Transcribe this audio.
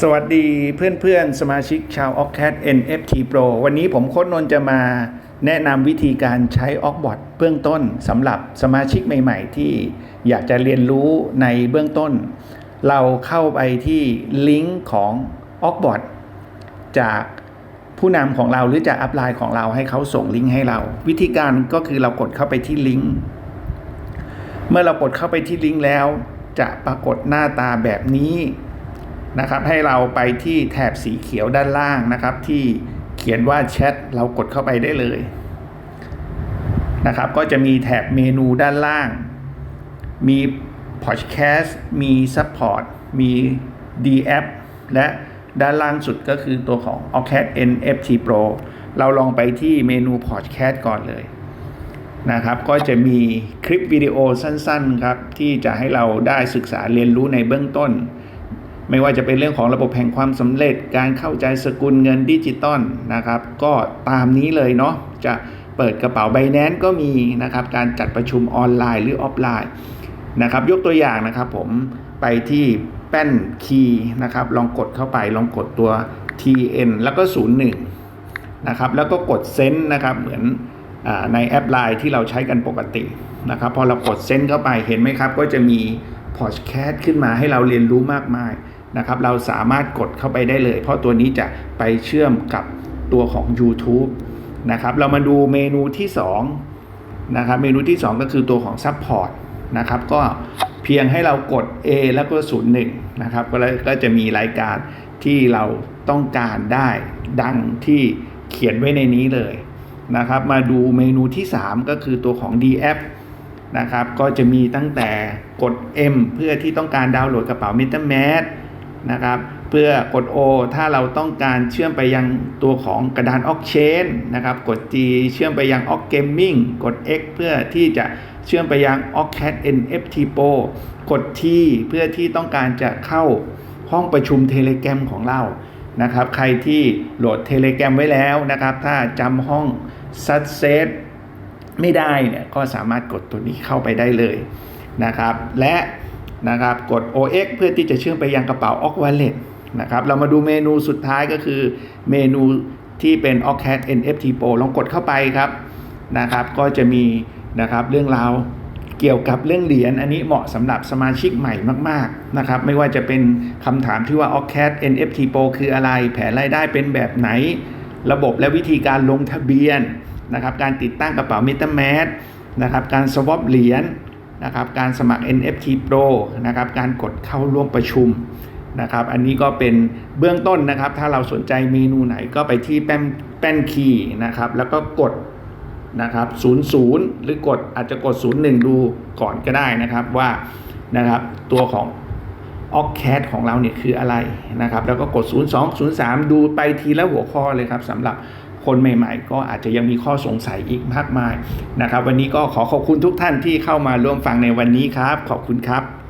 สวัสดีเพื่อนๆ สมาชิกชาว o c c a t NFT Pro วันนี้ผมโค้ดนนท์จะมาแนะนำวิธีการใช้ o c b o t เบื้องต้นสำหรับสมาชิกใหม่ๆ ที่อยากจะเรียนรู้ในเบื้องต้น เราเข้าไปที่ลิงก์ของ o c b o t จากผู้นำของเราหรือจากอัพไลน์ของเราให้เขาส่งลิงก์ให้เรา วิธีการก็คือเรากดเข้าไปที่ลิงก์เมื่อเรากดเข้าไปที่ลิงก์แล้ว จะปรากฏหน้าตาแบบนี้ นะครับให้เราไปที่แถบสีเขียวด้านล่างนะครับ ที่เขียนว่าแชทเรากดเข้าไปได้เลยนะครับก็จะมีแถบเมนูด้านล่าง มีพอดแคสต์มีซัพพอร์ตมี D a p และด้านล่างสุดก็คือตัวของ o c a t NFT Pro เราลองไปที่เมนูพอดแคสต์ก่อนเลยนะครับ ก็จะมีคลิปวิดีโอสั้นๆครับ ที่จะให้เราได้ศึกษาเรียนรู้ในเบื้องต้น ไม่ว่าจะเป็นเรื่องของระบบแห่งความสำเร็จการเข้าใจสกุลเงินดิจิตอลนะครับ ก็ตามนี้เลยเนาะจะเปิดกระเป๋าใบแนนก็มีนะครับการจัดประชุมออนไลน์หรือออฟไลน์นะครับ ยกตัวอย่างนะครับผมไปที่แป้นคีย์นะครับลองกดเข้าไปลองกดตัว TN แล้วก็ 01นะครับแล้วก็กดเซนต์นะครับเหมือนอในแอปไลน์ที่เราใช้กันปกตินะครับพอเรากดเซนต์เข้าไปเห็นไหมครับ ก็จะมีพอดแคสต์ขึ้นมาให้เราเรียนรู้มากมาย นะครับเราสามารถกดเข้าไปได้เลย เพราะตัวนี้จะไปเชื่อมกับตัวของ YouTube นะครับเรามาดูเมนูที่2นะครับเมนูที่ 2 ก็คือตัวของ Support นะครับก็เพียงให้เรากด A แล้วก็01นะครับก็ก็จะมีรายการที่เราต้องการได้ดังที่เขียนไว้ในนี้เลยนะครับ มาดูเมนูที่ 3 ก็คือตัวของ D app นะครับก็จะมีตั้งแต่กด M เพื่อที่ต้องการดาวน์โหลดกระเป๋า MetaMask นะครับ เพื่อกด O ถ้าเราต้องการเชื่อมไปยังตัวของกระดาน o c c Chain นะครับ กด G เชื่อมไปยัง o c Gaming กด X เพื่อที่จะเชื่อมไปยัง o c c a t NFT Pro กด T เพื่อที่ต้องการจะเข้าห้องประชุม Telegram ของเรานะครับ ใครที่โหลด Telegram ไว้แล้วนะครับ ถ้าจำห้อง Success ไม่ได้เนี่ยก็สามารถกดตัวนี้เข้าไปได้เลยนะครับ และ นะครับกด OX เพื่อที่จะเชื่อมไปยังกระเป๋า o c Wallet นะครับเรามาดูเมนูสุดท้ายก็คือเมนูที่เป็น o c a t NFT Pro ลองกดเข้าไปครับนะครับก็จะมีนะครับเรื่องราวเกี่ยวกับเรื่องเหรียญอันนี้เหมาะสำหรับสมาชิกใหม่มากๆนะครับไม่ว่าจะเป็นคำถามที่ว่า o c a t NFT Pro คืออะไร แผนรายได้เป็นแบบไหน ระบบและวิธีการลงทะเบียนนะครับการติดตั้งกระเป๋า MetaMask นะครับการ swap เหรียญ นะครับการสมัคร NFT Pro นะครับการกดเข้าร่วมประชุมนะครับอันนี้ก็เป็นเบื้องต้นนะครับ ถ้าเราสนใจเมนูไหนก็ไปที่แป้นแป้นคีย์นะครับ แล้วก็กดนะครับ00 หรือกดอาจจะกด 01 ดูก่อนก็ได้นะครับว่านะครับตัวของออกแคของเราเนี่ยคืออะไรนะครับ แล้วก็กด 02 03 ดูไปทีละหัวข้อเลยครับสำหรับ คนใหม่ ๆ ก็อาจจะยังมีข้อสงสัยอีกมากมายนะครับ วันนี้ก็ขอขอบคุณทุกท่านที่เข้ามาร่วมฟังในวันนี้ครับ ขอบคุณครับ